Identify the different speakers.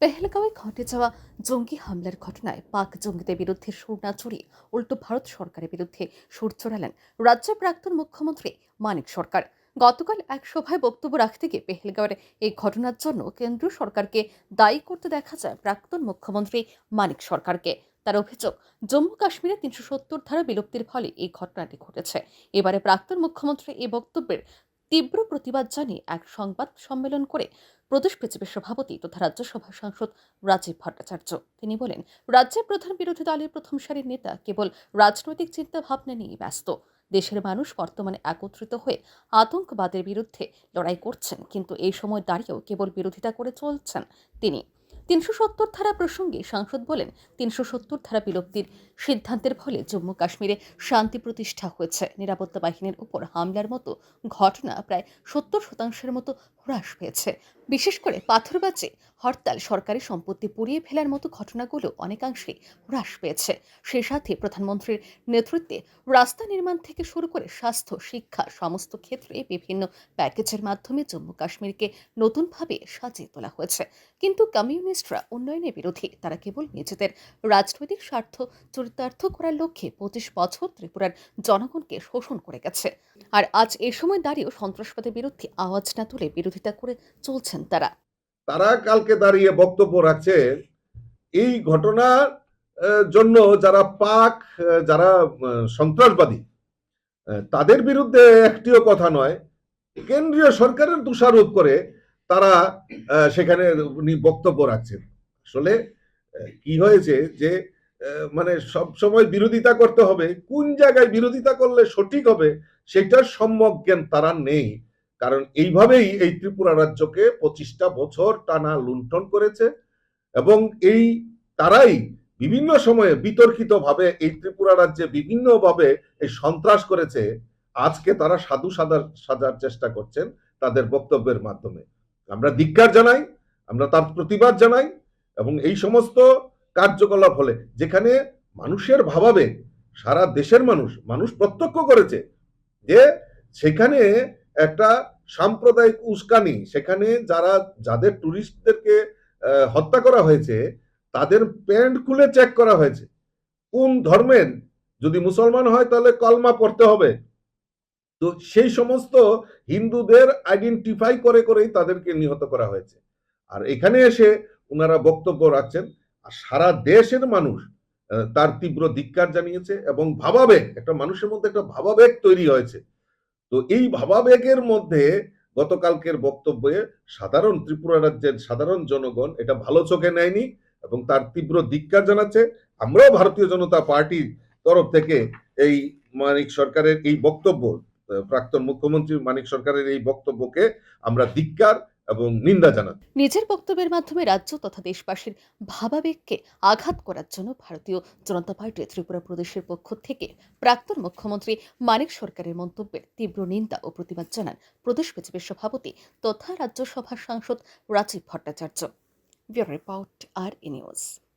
Speaker 1: পেহেলগাঁওয়ে ঘটে যাওয়া জঙ্গি হামলার ঘটনায় পাক জঙ্গিদের বিরুদ্ধে সুর না চড়িয়ে উল্টো ভারত সরকারের বিরুদ্ধে সুর চড়ালেন রাজ্যের প্রাক্তন মুখ্যমন্ত্রী মানিক সরকার। গতকাল এক সভায় বক্তব্য রাখতে গিয়ে পেহেলগাঁওয়ের এই ঘটনার জন্য কেন্দ্রীয় সরকারকে দায়ী করতে দেখা যায় প্রাক্তন মুখ্যমন্ত্রী মানিক সরকারকে। তার অভিযোগ, জম্মু কাশ্মীরে তিনশো সত্তর ধারা বিলুপ্তির ফলে এই ঘটনাটি ঘটেছে। এবারে প্রাক্তন মুখ্যমন্ত্রী এই বক্তব্যের তীব্র প্রতিবাদ জানিয়ে এক সংবাদ সম্মেলন করে প্রদেশ বিজেপির সভাপতি তথা রাজ্যসভা সাংসদ রাজীব ভট্টাচার্য। তিনি বলেন, রাজ্যের প্রধান বিরোধী দলের প্রথম সারির নেতা কেবল রাজনৈতিক চিন্তা ভাবনা নিয়ে ব্যস্ত। দেশের মানুষ বর্তমানে একত্রিত হয়ে আতঙ্কবাদের বিরুদ্ধে লড়াই করছেন, কিন্তু এই সময় দাঁড়িয়েও কেবল বিরোধিতা করে চলছেন তিনি। তিনশো সত্তর ধারা প্রসঙ্গে সাংসদ বলেন, তিনশো সত্তর ধারা বিলুপ্তির সিদ্ধান্তের ফলে জম্মু কাশ্মীরে শান্তি প্রতিষ্ঠা হয়েছে। নিরাপত্তা বাহিনীর উপর হামলার মতো ঘটনা প্রায় সত্তর শতাংশের মতো হ্রাস পেয়েছে। বিশেষ করে পাথরবাজে হরতাল সরকারি সম্পত্তি পুড়িয়ে ফেলার মতো ঘটনাগুলো অনেকাংশেই হ্রাস পেয়েছে। সে সাথে প্রধানমন্ত্রীর নেতৃত্বে রাস্তা নির্মাণ থেকে শুরু করে স্বাস্থ্য, শিক্ষা, সমস্ত ক্ষেত্রে বিভিন্ন প্যাকেজের মাধ্যমে জম্মু কাশ্মীরকে নতুনভাবে সাজিয়ে তোলা হয়েছে। কিন্তু কমিউনিস্টরা উন্নয়নের বিরোধী, তারা কেবল নিজেদের রাজনৈতিক স্বার্থ চরিতার্থ করার লক্ষ্যে পঁচিশ বছর ত্রিপুরার জনগণকে শোষণ করে গেছে। আর আজ এ সময় দাঁড়িয়েও সন্ত্রাসবাদের বিরুদ্ধে আওয়াজ না তুলে বিরোধিতা করে চলছেন তারা।
Speaker 2: তারা কালকে দাঁড়িয়ে বক্তব্য রাখছে এই ঘটনার জন্য যারা পাক যারা সন্ত্রাসবাদী তাদের বিরুদ্ধে একটিও কথা নয়, কেন্দ্রীয় সরকারের দোষারোপ করে তারা সেখানে উনি বক্তব্য রাখছেন। আসলে কি হয়েছে যে মানে সব সময় বিরোধিতা করতে হবে, কোন জায়গায় বিরোধিতা করলে সঠিক হবে, সেটার সম্যক জ্ঞান তারা নেই। কারণ এইভাবেই এই ত্রিপুরা রাজ্যকে পঁচিশটা বছর টানা লুণ্ঠন করেছে এবং এই তারাই বিভিন্ন সময়ে বিতর্কিত ভাবে এই ত্রিপুরা রাজ্যে বিভিন্ন ভাবে এই সন্ত্রাস করেছে। আজকে তারা সাধু সাজার সাজার চেষ্টা করছেন তাদের বক্তব্যের মাধ্যমে। আমরা ধিক্কার জানাই, আমরা তার প্রতিবাদ জানাই এবং এই সমস্ত কার্যকলাপ হলে যেখানে মানুষের ভাবাবেগ সারা দেশের মানুষ মানুষ প্রত্যক্ষ করেছে যে সেখানে একটা সাম্প্রদায়িক উস্কানি। সেখানে যারা, যাদের টুরিস্টদেরকে হত্যা করা হয়েছে, তাদের প্যান্ট খুলে চেক করা হয়েছে। কোন ধর্মের? যদি মুসলমান হয় তাহলে কলমা পড়তে হবে। তো সেই সমস্ত হিন্দুদের আইডেন্টিফাই করে, করেই তাদেরকে নিহত করা হয়েছে। আর এখানে এসে ওনারা বক্তব্য রাখছেন, আর সারা দেশের মানুষ তার তীব্র ধিক্কার জানিয়েছে এবং ভাবাবেগ, একটা মানুষের মধ্যে একটা ভাবাবেগ তৈরি হয়েছে। তো এই ভাবাবেগের মধ্যে গতকালকের বক্তব্যে সাধারণ ত্রিপুরা রাজ্যের সাধারণ জনগণ এটা ভালো চোখে নেয়নি এবং তার তীব্র ধিক্কার জানাচ্ছে। আমরাও ভারতীয় জনতা পার্টির তরফ থেকে এই মানিক সরকারের এই বক্তব্য প্রাক্তন মুখ্যমন্ত্রী মানিক সরকারের এই বক্তব্যকে আমরা ধিক্কার এবং নিন্দা জানান।
Speaker 1: নিজের বক্তব্যের মাধ্যমে রাজ্য তথা দেশবাসীর ভাবাবেগকে আঘাত করার জন্য ভারতীয় জনতা পার্টি ত্রিপুরা প্রদেশের পক্ষ থেকে প্রাক্তন মুখ্যমন্ত্রী মানিক সরকারের মন্তব্যের তীব্র নিন্দা ও প্রতিবাদ জানান প্রদেশ বিজেপির সভাপতি তথা রাজ্যসভার সাংসদ রাজীব ভট্টাচার্য। রিপোর্ট, আর ইনিউজ নিউজ।